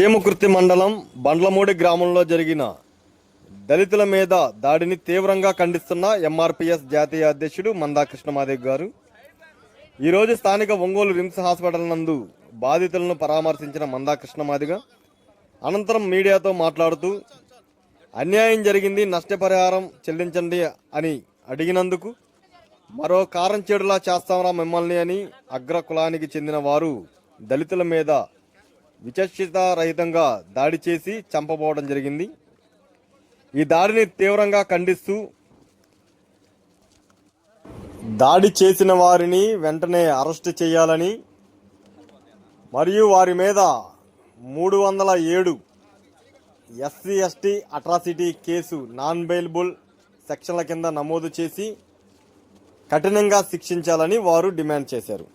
చీమకుర్తి మండలం బండ్లమూడి గ్రామంలో జరిగిన దళితుల మీద దాడిని తీవ్రంగా ఖండిస్తున్న ఎంఆర్పిఎస్ జాతీయ అధ్యక్షుడు మందా కృష్ణమాదేవ్ గారు. ఈరోజు స్థానిక ఒంగోలు రిమ్స్ హాస్పిటల్ నందు బాధితులను పరామర్శించిన మందా కృష్ణమాదిగ. అనంతరం మీడియాతో మాట్లాడుతూ అన్యాయం జరిగింది నష్టపరిహారం చెల్లించండి అని అడిగినందుకు మరో కారం చేడులా చేస్తామరా మిమ్మల్ని అని అగ్ర కులానికి చెందిన వారు దళితుల మీద విచక్షితారహితంగా దాడి చేసి చంపబోవడం జరిగింది. ఈ దాడిని తీవ్రంగా ఖండిస్తూ దాడి చేసిన వారిని వెంటనే అరెస్ట్ చేయాలని మరియు వారి మీద మూడు వందల ఏడు SC ST atrocity case non bailable సెక్షన్ల కింద నమోదు చేసి కఠినంగా శిక్షించాలని వారు డిమాండ్ చేశారు.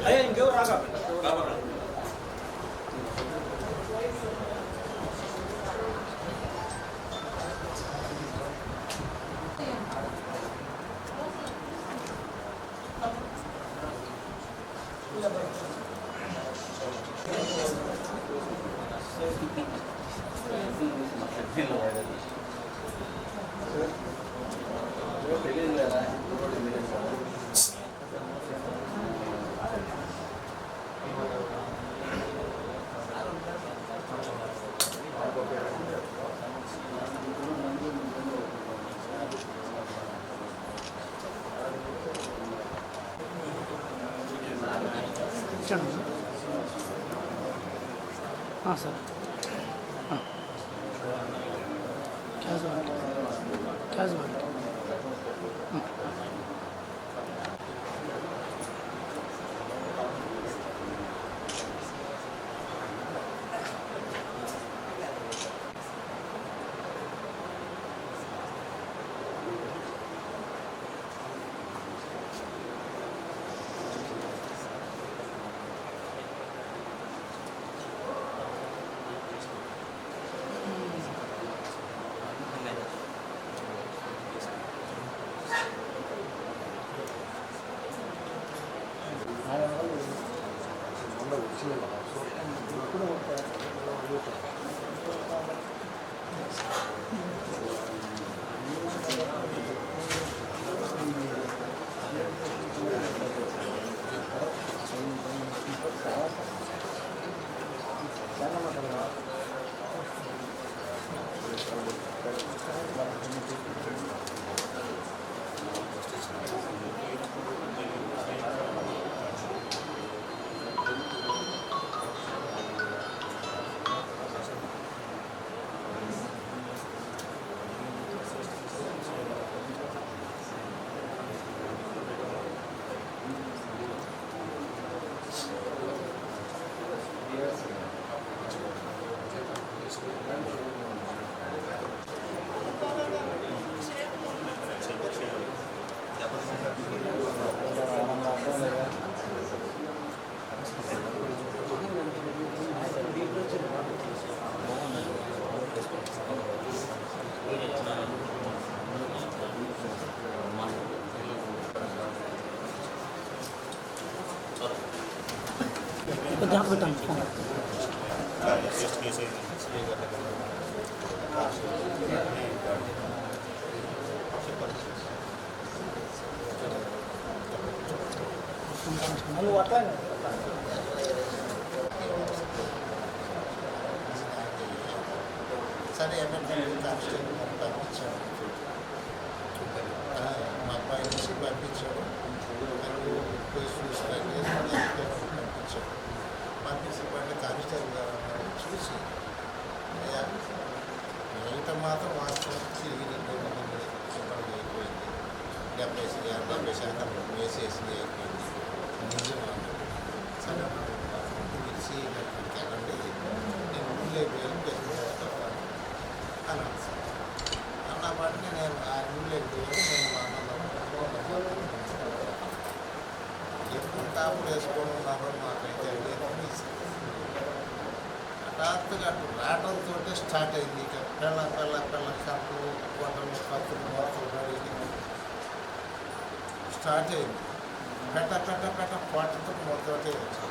అయ్యా ఇంకెవరు రాగా 这样那是。pejabatan. Meluatkan. Sari akan meminta untuk mengatakan bicara. Mengapa ini sifat? చూసి. జీవితం మాత్రం వాస్తవం తిరిగినటువంటి శుభ్రం అయిపోయింది. డెబ్బై శాతం విశాఖం వేసేసింది అయిపోయింది. మిర్చి ఎక్కడండి నేను ఊళ్ళో అయిపోయాను తెలుగుతో అన్న అన్నపాటిని నేను ఆ ఊళ్ళో అయిపోయాను నేను మా అన్నలో ఎప్పుడు కాపులు వేసుకోవడం కొత్తగా అటు స్టార్ట్ అయింది. ఇక పిల్ల పిల్ల పిల్ల కప్పులు కోటలు కప్పులు మోసలు పడింది స్టార్ట్ అయింది. పెట్ట పెట్ట పెట్ట కోటతో మొత్తం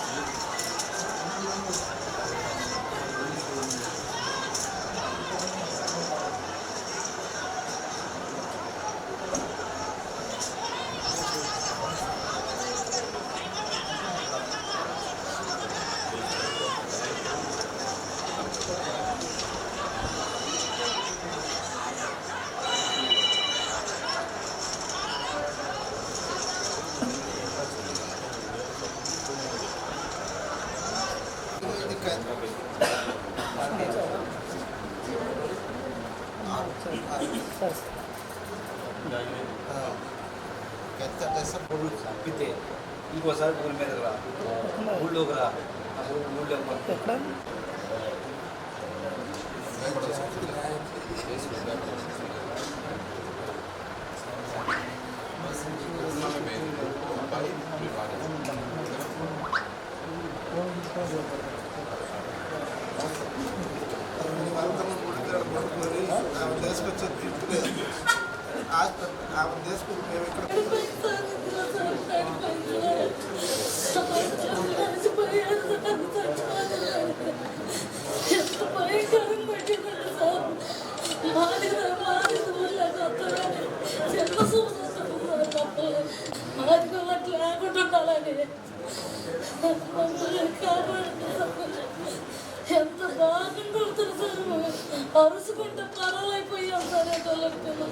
అరుసుకుంటే పరాలైపోయాం సరే తొలగిపోయాం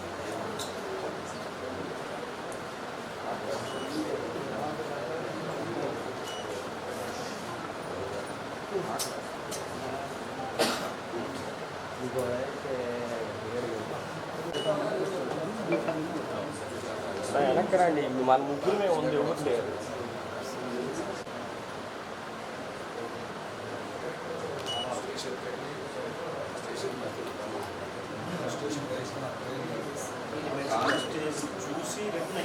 అండి మన ముగ్గురుమే ఉంది ఎవరు లేరు చూసి వెంటనే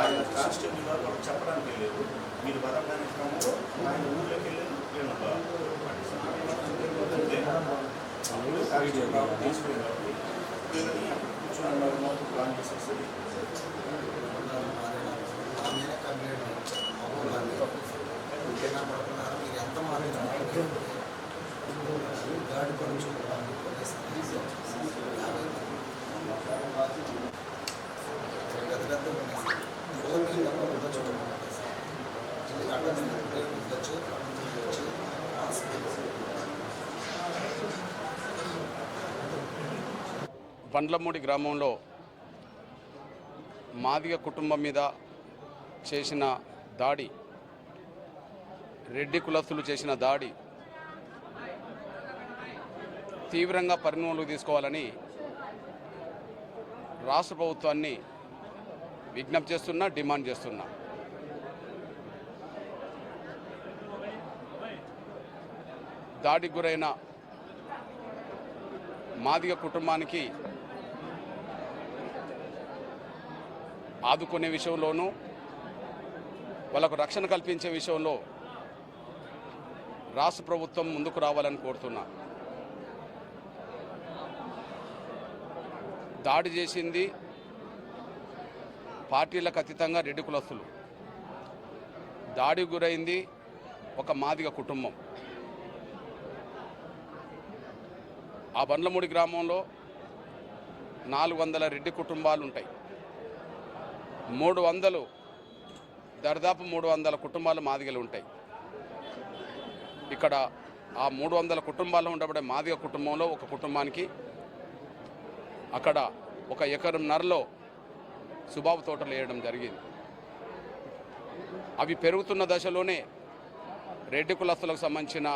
ఆయన కాన్స్టేబుల్ గారు వాళ్ళకి చెప్పడానికి లేదు. మీరు వరంగానే క్రమంలో ఆయన ఊళ్ళోకి వెళ్ళారు నేను తీసుకుని కాబట్టి కూర్చొని ప్లాన్ చేసేసి పండ్లమూడి గ్రామంలో మాదిగ కుటుంబం మీద చేసిన దాడి రెడ్డి కులస్తులు చేసిన దాడి తీవ్రంగా పరిణామాలు తీసుకోవాలని రాష్ట్ర ప్రభుత్వాన్ని విజ్ఞప్తి చేస్తున్నా డిమాండ్ చేస్తున్నా. దాడికి గురైన మాదిగ కుటుంబానికి ఆదుకునే విషయంలోనూ వాళ్ళకు రక్షణ కల్పించే విషయంలో రాష్ట్ర ప్రభుత్వం ముందుకు రావాలని కోరుతున్నా. దాడి చేసింది పార్టీలకు అతీతంగా రెడ్డి కులస్తులు. దాడి గురైంది ఒక మాదిగ కుటుంబం. ఆ బండ్లమూడి గ్రామంలో నాలుగు వందల రెడ్డి కుటుంబాలు ఉంటాయి మూడు వందలు దాదాపు మూడు వందల కుటుంబాలు మాదిగలు ఉంటాయి. ఇక్కడ ఆ మూడు వందల కుటుంబాల్లో ఉండబడే మాదిగ కుటుంబంలో ఒక కుటుంబానికి అక్కడ ఒక ఎకరంన్నరలో సుబాబు తోటలు వేయడం జరిగింది. అవి పెరుగుతున్న దశలోనే రెడ్డి కులస్తులకు సంబంధించిన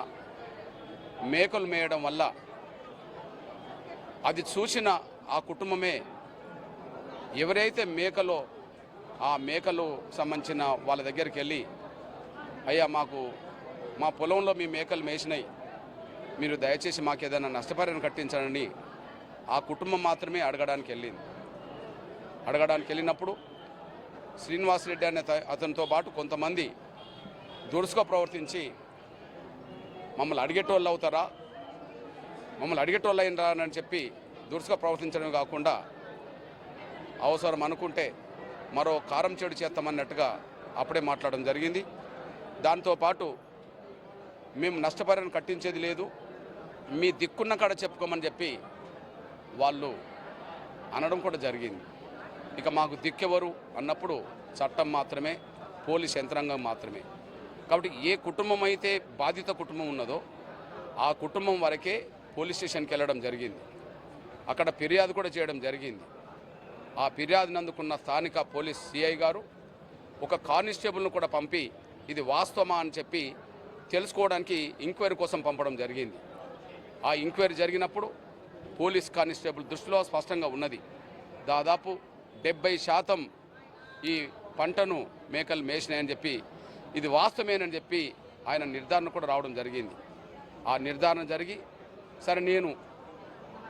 మేకలు మేయడం వల్ల అది చూసిన ఆ కుటుంబమే ఎవరైతే మేకలో ఆ మేకలు సంబంధించిన వాళ్ళ దగ్గరికి వెళ్ళి అయ్యా మాకు మా పొలంలో మీ మేకలు మేసినాయి. మీరు దయచేసి మాకు ఏదైనా నష్టపరిహారం కట్టించండి. ఆ కుటుంబం మాత్రమే అడగడానికి వెళ్ళింది. అడగడానికి వెళ్ళినప్పుడు శ్రీనివాసరెడ్డి అనే త- అతనితో పాటు కొంతమంది దురుసుగా ప్రవర్తించి మమ్మల్ని అడిగేటోళ్ళు అవుతారా? మమ్మల్ని అడిగేటోళ్ళు అయినరా? అని చెప్పి దురుసుగా ప్రవర్తించడం కాకుండా అవసరం అనుకుంటే మరో కారం చెడు చేస్తామన్నట్టుగా అప్పుడే మాట్లాడడం జరిగింది. దాంతోపాటు మేము నష్టపరిహారం కట్టించేది లేదు. మీ దిక్కున్న కాడ చెప్పుకోమని చెప్పి వాళ్ళు అనడం కూడా జరిగింది. ఇక మాకు దిక్కెవరు అన్నప్పుడు చట్టం మాత్రమే పోలీస్ యంత్రాంగం మాత్రమే. కాబట్టి ఏ కుటుంబం అయితే బాధిత కుటుంబం ఉన్నదో ఆ కుటుంబం వరకే పోలీస్ స్టేషన్కి వెళ్ళడం జరిగింది. అక్కడ ఫిర్యాదు కూడా చేయడం జరిగింది. ఆ ఫిర్యాదుని అందుకున్న స్థానిక పోలీస్ సిఐ గారు ఒక కానిస్టేబుల్ను కూడా పంపి ఇది వాస్తవమా అని చెప్పి తెలుసుకోవడానికి ఎంక్వైరీ కోసం పంపడం జరిగింది. ఆ ఎంక్వైరీ జరిగినప్పుడు పోలీస్ కానిస్టేబుల్ దృష్టిలో స్పష్టంగా ఉన్నది. దాదాపు డెబ్బై శాతం ఈ పంటను మేకలు మేసినాయని చెప్పి ఇది వాస్తవమేనని చెప్పి ఆయన నిర్ధారణ కూడా రావడం జరిగింది. ఆ నిర్ధారణ జరిగి సరే నేను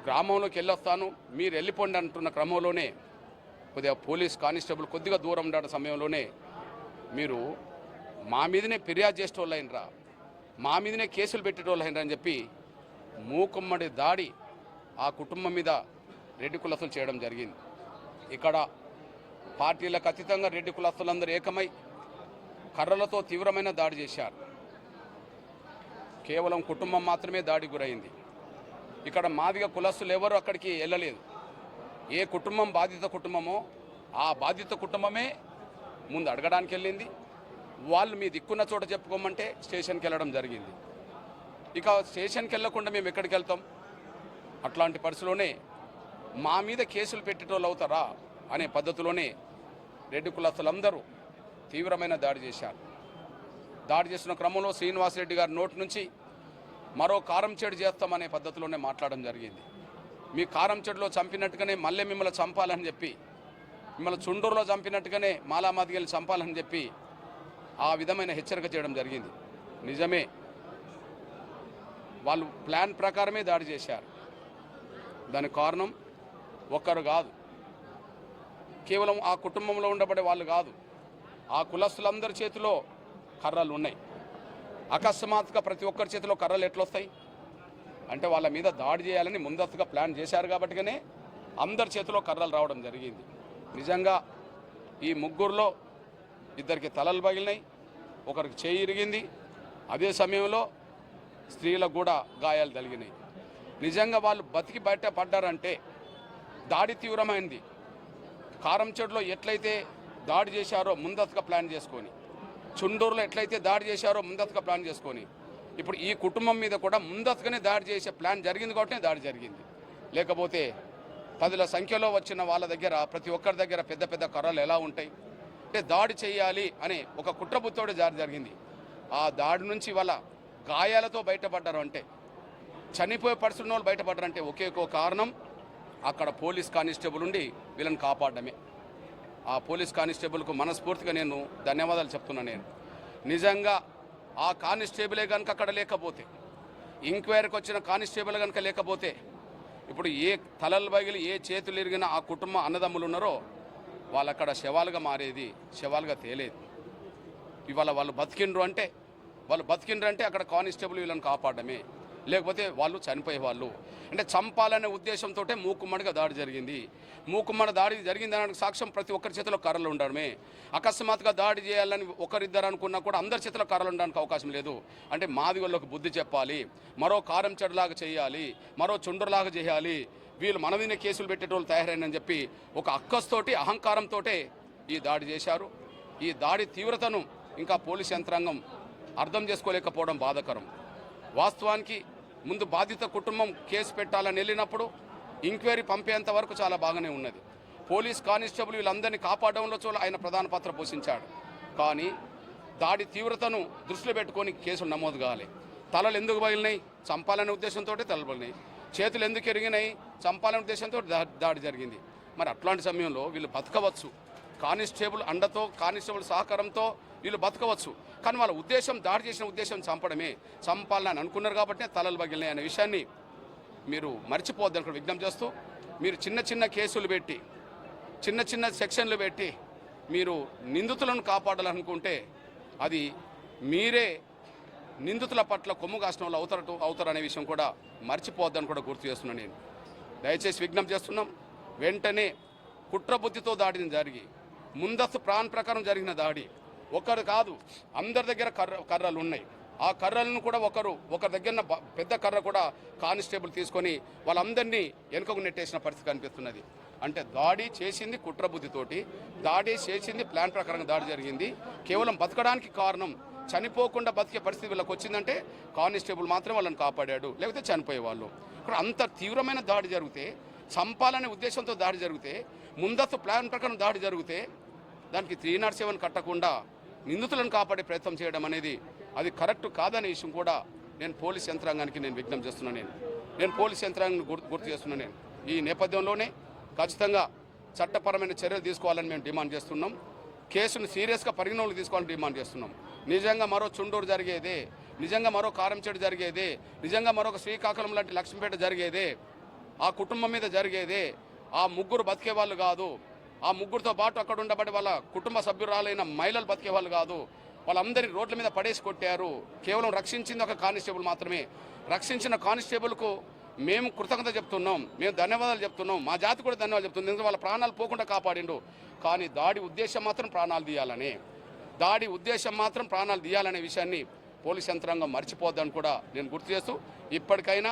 గ్రామంలోకి వెళ్ళొస్తాను మీరు వెళ్ళిపోండి అంటున్న క్రమంలోనే కొద్దిగా పోలీస్ కానిస్టేబుల్ కొద్దిగా దూరం ఉండడం సమయంలోనే మీరు మా మీదనే ఫిర్యాదు చేసేటోళ్ళు అయినరా మా మీదనే కేసులు పెట్టేటోళ్ళు అయినరా అని చెప్పి మూకుమ్మడి దాడి ఆ కుటుంబం మీద రెడ్డి కులస్తులు చేయడం జరిగింది. ఇక్కడ పార్టీలకు అతీతంగా రెడ్డి కులస్తులందరూ ఏకమై కర్రలతో తీవ్రమైన దాడి చేశారు. కేవలం కుటుంబం మాత్రమే దాడి గురైంది. ఇక్కడ మాదిగ కులస్తులు ఎవరు అక్కడికి వెళ్ళలేదు. ఏ కుటుంబం బాధిత కుటుంబమో ఆ బాధిత కుటుంబమే ముందు అడగడానికి వెళ్ళింది. వాళ్ళు మీ దిక్కున్న చోట చెప్పుకోమంటే స్టేషన్కి వెళ్ళడం జరిగింది. ఇక స్టేషన్కి వెళ్ళకుండా మేము ఎక్కడికి వెళ్తాం? అట్లాంటి పరిస్థితిలోనే మా మీద కేసులు పెట్టేటోళ్ళు అవుతారా అనే పద్ధతిలోనే రెడ్డి కులస్తులందరూ తీవ్రమైన దాడి చేశారు. దాడి చేసిన క్రమంలో శ్రీనివాసరెడ్డి గారి నోటి నుంచి మరో కారం చేడు చేస్తామనే పద్ధతిలోనే మాట్లాడడం జరిగింది. మీ కారం చెడులో చంపినట్టుగానే మళ్ళీ మిమ్మల్ని చంపాలని చెప్పి మిమ్మల్ని చుండూరులో చంపినట్టుగానే మాలామాదిగల్ని చంపాలని చెప్పి ఆ విధమైన హెచ్చరిక చేయడం జరిగింది. నిజమే. వాళ్ళు ప్లాన్ ప్రకారమే దాడి చేశారు. దానికి కారణం ఒక్కరు కాదు. కేవలం ఆ కుటుంబంలో ఉండబడే వాళ్ళు కాదు. ఆ కులస్తులందరి చేతిలో కర్రలు ఉన్నాయి. అకస్మాత్తుగా ప్రతి ఒక్కరి చేతిలో కర్రలు ఎట్లొస్తాయి? అంటే వాళ్ళ మీద దాడి చేయాలని ముందస్తుగా ప్లాన్ చేశారు కాబట్టిగానే అందరి చేతిలో కర్రలు రావడం జరిగింది. నిజంగా ఈ ముగ్గురులో ఇద్దరికి తలలు పగిలినాయి ఒకరికి చేయి ఇరిగింది. అదే సమయంలో స్త్రీలకు కూడా గాయాలు తగిలినాయి. నిజంగా వాళ్ళు బతికి బయట పడ్డారంటే దాడి తీవ్రమైంది. కారం చెడులో ఎట్లయితే దాడి చేశారో ముందస్తుగా ప్లాన్ చేసుకొని చుండూరులో ఎట్లయితే దాడి చేశారో ముందస్తుగా ప్లాన్ చేసుకొని ఇప్పుడు ఈ కుటుంబం మీద కూడా ముందస్తుగానే దాడి చేసే ప్లాన్ జరిగింది కాబట్టి దాడి జరిగింది. లేకపోతే పదుల సంఖ్యలో వచ్చిన వాళ్ళ దగ్గర ప్రతి ఒక్కరి దగ్గర పెద్ద పెద్ద కర్రలు ఎలా ఉంటాయి? అంటే దాడి చేయాలి అనే ఒక కుట్రబుత్తోడు దాడి జరిగింది. ఆ దాడి నుంచి వాళ్ళ గాయాలతో బయటపడ్డారు అంటే చనిపోయే పరిస్థితున్న వాళ్ళు బయటపడ్డారంటే ఒకే ఒక కారణం అక్కడ పోలీస్ కానిస్టేబుల్ ఉండి వీళ్ళని కాపాడడమే. ఆ పోలీస్ కానిస్టేబుల్కు మనస్ఫూర్తిగా నేను ధన్యవాదాలు చెప్తున్నాను నేను. నిజంగా ఆ కానిస్టేబులే కనుక అక్కడ లేకపోతే ఎంక్వైరీకి వచ్చిన కానిస్టేబుల్ కనుక లేకపోతే ఇప్పుడు ఏ తలలు బగిలి ఏ చేతులు ఇరిగిన ఆ కుటుంబ అన్నదమ్ములు ఉన్నారో వాళ్ళు అక్కడ శవాలుగా మారేది శవాలుగా తేలేది. ఇవాళ వాళ్ళు బతికిండ్రు అంటే వాళ్ళు బతికిండ్రు అంటే అక్కడ కానిస్టేబుల్ వీళ్ళని కాపాడమే. లేకపోతే వాళ్ళు చనిపోయే వాళ్ళు అంటే చంపాలనే ఉద్దేశంతో మూకుమ్మడిగా దాడి జరిగింది. మూకుమ్మడి దాడి జరిగింది అనడానికి సాక్ష్యం ప్రతి ఒక్కరి చేతిలో కర్రలు ఉండడమే. అకస్మాత్తుగా దాడి చేయాలని ఒకరిద్దరు అనుకున్నా కూడా అందరి చేతిలో కర్రలు ఉండడానికి అవకాశం లేదు. అంటే మాదిగోళ్ళకు బుద్ధి చెప్పాలి. మరో కారం చెడులాగా చేయాలి. మరో చుండ్రులాగా చేయాలి. వీళ్ళు మన మీద కేసులు పెట్టేటోళ్ళు తయారైనని చెప్పి ఒక అక్కస్తోటి అహంకారంతో ఈ దాడి చేశారు. ఈ దాడి తీవ్రతను ఇంకా పోలీస్ యంత్రాంగం అర్థం చేసుకోలేకపోవడం బాధకరం. వాస్తవానికి ముందు బాధిత కుటుంబం కేసు పెట్టాలని వెళ్ళినప్పుడు ఎంక్వైరీ పంపేంత వరకు చాలా బాగానే ఉన్నది. పోలీస్ కానిస్టేబుల్ వీళ్ళందరినీ కాపాడడంలో చూడ ఆయన ప్రధాన పాత్ర పోషించాడు. కానీ దాడి తీవ్రతను దృష్టిలో పెట్టుకొని కేసులు నమోదు కావాలి తలలు ఎందుకు పగిలినాయి? చంపాలనే ఉద్దేశంతో తలలు పగిలినాయి. చేతులు ఎందుకు ఎరిగినాయి? చంపాలనే ఉద్దేశంతో దా- దాడి జరిగింది. మరి అట్లాంటి సమయంలో వీళ్ళు బతకవచ్చు. కానిస్టేబుల్ అండతో కానిస్టేబుల్ సహకారంతో వీళ్ళు బతకవచ్చు. కానీ వాళ్ళ ఉద్దేశం దాడి చేసిన ఉద్దేశం చంపడమే. చంపాలని అనుకున్నారు కాబట్టి తలలు పగిలినాయి అనే విషయాన్ని మీరు మర్చిపోవద్దని కూడా విజ్ఞప్తి చేస్తూ మీరు చిన్న చిన్న కేసులు పెట్టి చిన్న చిన్న సెక్షన్లు పెట్టి మీరు నిందితులను కాపాడాలనుకుంటే అది మీరే నిందితుల పట్ల కొమ్ము కాసిన వాళ్ళు అవుతారట అవుతారనే విషయం కూడా మర్చిపోవద్దని కూడా గుర్తు చేస్తున్నాను నేను. దయచేసి విజ్ఞప్తి చేస్తున్నాం వెంటనే కుట్రబుద్ధితో దాడిని జరిగి ముందస్తు ప్రాణ ప్రకారం జరిగిన దాడి ఒకరు కాదు అందరి దగ్గర కర్ర కర్రలు ఉన్నాయి ఆ కర్రలను కూడా ఒకరు ఒకరి దగ్గర పెద్ద కర్ర కూడా కానిస్టేబుల్ తీసుకొని వాళ్ళందరినీ వెనుకకు నెట్టేసిన పరిస్థితి కనిపిస్తున్నది. అంటే దాడి చేసింది కుట్రబుద్ధితోటి దాడి చేసింది ప్లాన్ ప్రకారం దాడి జరిగింది. కేవలం బతకడానికి కారణం చనిపోకుండా బతికే పరిస్థితి వీళ్ళకి వచ్చిందంటే కానిస్టేబుల్ మాత్రం వాళ్ళని కాపాడాడు లేకపోతే చనిపోయేవాళ్ళు ఇక్కడ అంత తీవ్రమైన దాడి జరిగితే చంపాలనే ఉద్దేశంతో దాడి జరిగితే ముందస్తు ప్లాన్ ప్రకారం దాడి జరిగితే దానికి త్రీ నాట్ సెవెన్ కట్టకుండా నిందితులను కాపాడే ప్రయత్నం చేయడం అనేది అది కరెక్ట్ కాదనే విషయం కూడా నేను పోలీస్ యంత్రాంగానికి నేను విజ్ఞప్తి చేస్తున్నాను నేను. నేను పోలీస్ యంత్రాంగాన్ని గుర్తు గుర్తు చేస్తున్నాను నేను. ఈ నేపథ్యంలోనే ఖచ్చితంగా చట్టపరమైన చర్యలు తీసుకోవాలని మేము డిమాండ్ చేస్తున్నాం. కేసును సీరియస్గా పరిగణలోకి తీసుకోవాలని డిమాండ్ చేస్తున్నాం. నిజంగా మరో చుండూరు జరిగేదే నిజంగా మరో కారంచేడు జరిగేదే నిజంగా మరొక శ్రీకాకుళం లాంటి లక్ష్మీపేట జరిగేదే ఆ కుటుంబం మీద జరిగేదే ఆ ముగ్గురు బతికే వాళ్ళు కాదు ఆ ముగ్గురితో పాటు అక్కడ ఉండబడి వాళ్ళ కుటుంబ సభ్యురాలైన మహిళలు బతికే వాళ్ళు కాదు. వాళ్ళందరి రోడ్ల మీద పడేసి కొట్టారు. కేవలం రక్షించింది ఒక కానిస్టేబుల్ మాత్రమే. రక్షించిన కానిస్టేబుల్కు మేము కృతజ్ఞత చెప్తున్నాం. మేము ధన్యవాదాలు చెప్తున్నాం. మా జాతి కూడా ధన్యవాదాలు చెప్తుంది. ఎందుకంటే వాళ్ళ ప్రాణాలు పోకుండా కాపాడిండు. కానీ దాడి ఉద్దేశం మాత్రం ప్రాణాలు తీయాలని. దాడి ఉద్దేశం మాత్రం ప్రాణాలు తీయాలనే విషయాన్ని పోలీస్ యంత్రాంగం మర్చిపోద్దని కూడా నేను గుర్తు చేస్తూ ఇప్పటికైనా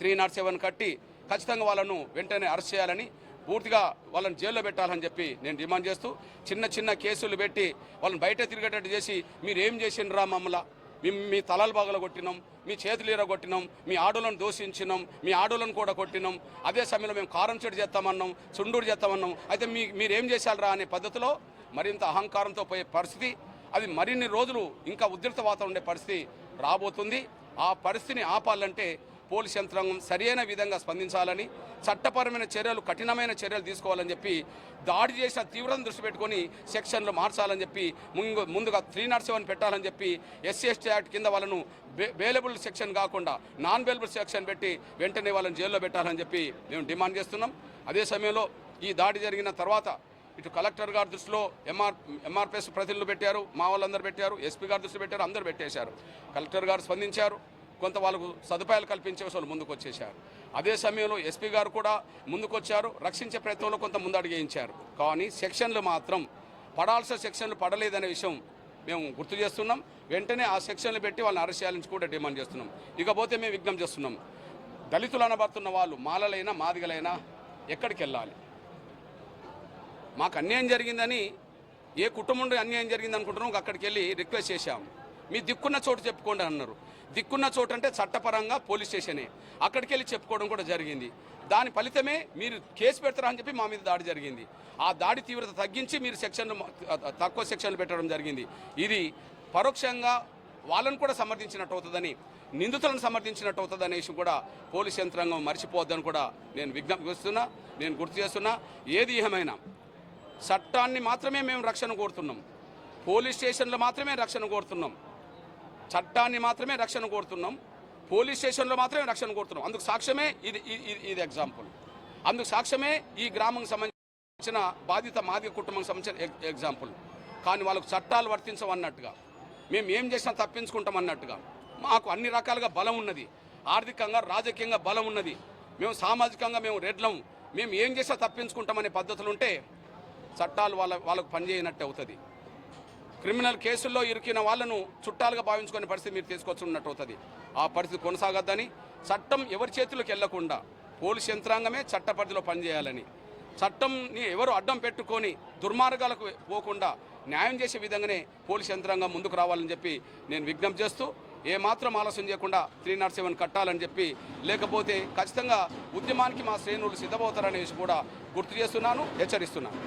త్రీ నాట్ సెవెన్ కట్టి ఖచ్చితంగా వాళ్ళను వెంటనే అరెస్ట్ చేయాలని పూర్తిగా వాళ్ళని జైల్లో పెట్టాలని చెప్పి నేను డిమాండ్ చేస్తూ చిన్న చిన్న కేసులు పెట్టి వాళ్ళని బయట తిరిగేటట్టు చేసి మీరు ఏం చేసిండ్రా మమ్మల్ని? మేము మీ తలలు బాగలు కొట్టినాం మీ చేతులు కొట్టినాం మీ ఆడోళ్ళను దూషించినాం మీ ఆడోలను కూడా కొట్టినాం. అదే సమయంలో మేము కారం చెడు చేస్తామన్నాం చుండూరు చేస్తామన్నాం. అయితే మీ మీరేం చేశారా అనే పద్ధతిలో మరింత అహంకారంతో పోయే పరిస్థితి అది మరిన్ని రోజులు ఇంకా ఉద్రిక్త వాతావరణం ఉండే పరిస్థితి రాబోతుంది. ఆ పరిస్థితిని ఆపాలంటే పోలీస్ యంత్రాంగం సరైన విధంగా స్పందించాలని చట్టపరమైన చర్యలు కఠినమైన చర్యలు తీసుకోవాలని చెప్పి దాడి చేసిన తీవ్రతను దృష్టి పెట్టుకొని సెక్షన్లు మార్చాలని చెప్పి ముందు ముందుగా త్రీ నాట్ సెవెన్ పెట్టాలని చెప్పి ఎస్సీ ఎస్టీ యాక్ట్ కింద వాళ్ళను వేలబుల్ బేలబుల్ సెక్షన్ కాకుండా నాన్ బేలబుల్ సెక్షన్ పెట్టి వెంటనే వాళ్ళని జైల్లో పెట్టాలని చెప్పి మేము డిమాండ్ చేస్తున్నాం. అదే సమయంలో ఈ దాడి జరిగిన తర్వాత ఇటు కలెక్టర్ గారి దృష్టిలో ఎంఆర్ ఎంఆర్పిఎస్ ప్రతినిధులు పెట్టారు మా వాళ్ళందరూ పెట్టారు ఎస్పీ గారి దృష్టి పెట్టారు అందరూ పెట్టేశారు. కలెక్టర్ గారు స్పందించారు. కొంత వాళ్ళకు సదుపాయాలు కల్పించే వాళ్ళు ముందుకు వచ్చేసారు అదే సమయంలో ఎస్పీ గారు కూడా ముందుకొచ్చారు రక్షించే ప్రయత్నంలో కొంత ముందడుగేయించారు. కానీ సెక్షన్లు మాత్రం పడాల్సిన సెక్షన్లు పడలేదనే విషయం మేము గుర్తు చేస్తున్నాం. వెంటనే ఆ సెక్షన్లు పెట్టి వాళ్ళని అరెస్ట్ చేయాలని కూడా డిమాండ్ చేస్తున్నాం. ఇకపోతే మేము విజ్ఞప్తి చేస్తున్నాం. దళితులు అనబడుతున్న వాళ్ళు మాలలైనా మాదిగలైనా ఎక్కడికి వెళ్ళాలి? మాకు అన్యాయం జరిగిందని ఏ కుటుంబంలో అన్యాయం జరిగింది అనుకుంటున్నాం అక్కడికి వెళ్ళి రిక్వెస్ట్ చేశాం మీ దిక్కున్న చోటు చెప్పుకోండి అన్నారు. దిక్కున్న చోటు అంటే చట్టపరంగా పోలీస్ స్టేషనే. అక్కడికి వెళ్ళి చెప్పుకోవడం కూడా జరిగింది. దాని ఫలితమే మీరు కేసు పెడతారా అని చెప్పి మా మీద దాడి జరిగింది. ఆ దాడి తీవ్రత తగ్గించి మీరు సెక్షన్లు తక్కువ సెక్షన్లు పెట్టడం జరిగింది. ఇది పరోక్షంగా వాళ్ళను కూడా సమర్థించినట్టు అవుతుందని నిందితులను సమర్థించినట్టు అవుతుంది అనేసి కూడా పోలీస్ యంత్రాంగం మర్చిపోవద్దని కూడా నేను విజ్ఞప్తి నేను గుర్తు చేస్తున్నా. ఏది ఏమైనా చట్టాన్ని మాత్రమే మేము రక్షణ కోరుతున్నాం. పోలీస్ స్టేషన్లో మాత్రమే రక్షణ కోరుతున్నాం. చట్టాన్ని మాత్రమే రక్షణ కోరుతున్నాం. పోలీస్ స్టేషన్లో మాత్రమే రక్షణ కోరుతున్నాం. అందుకు సాక్ష్యమే ఇది ఇది- ఇది- ఎగ్జాంపుల్. అందుకు సాక్ష్యమే ఈ గ్రామంకి సంబంధించిన బాధిత మాదిక కుటుంబం సంబంధించిన ఎగ్జాంపుల్. కానీ వాళ్ళకు చట్టాలు వర్తించవన్నట్టుగా మేము ఏం చేసినా తప్పించుకుంటాం అన్నట్టుగా. మాకు అన్ని రకాలుగా బలం ఉన్నది. ఆర్థికంగా రాజకీయంగా బలం ఉన్నది. మేము సామాజికంగా మేము రెడ్లం. మేము ఏం చేసినా తప్పించుకుంటామనే పద్ధతులు ఉంటే చట్టాలు వాళ్ళ వాళ్ళకు పనిచేయనట్టు అవుతుంది. క్రిమినల్ కేసుల్లో ఇరికిన వాళ్ళను చుట్టాలుగా భావించుకునే పరిస్థితి మీరు తీసుకొచ్చున్నట్టు అవుతుంది. ఆ పరిస్థితి కొనసాగద్దని చట్టం ఎవరి చేతిలోకి వెళ్ళకుండా పోలీస్ యంత్రాంగమే చట్ట పరిధిలో పనిచేయాలని చట్టంని ఎవరు అడ్డం పెట్టుకొని దుర్మార్గాలకు పోకుండా న్యాయం చేసే విధంగానే పోలీస్ యంత్రాంగం ముందుకు రావాలని చెప్పి నేను విజ్ఞప్తి చేస్తూ ఏమాత్రం ఆలస్యం చేయకుండా త్రీ నాట్ సెవెన్ కట్టాలని చెప్పి లేకపోతే ఖచ్చితంగా ఉద్యమానికి మా శ్రేణులు సిద్ధమవుతారనేసి కూడా గుర్తు చేస్తున్నాను హెచ్చరిస్తున్నాను.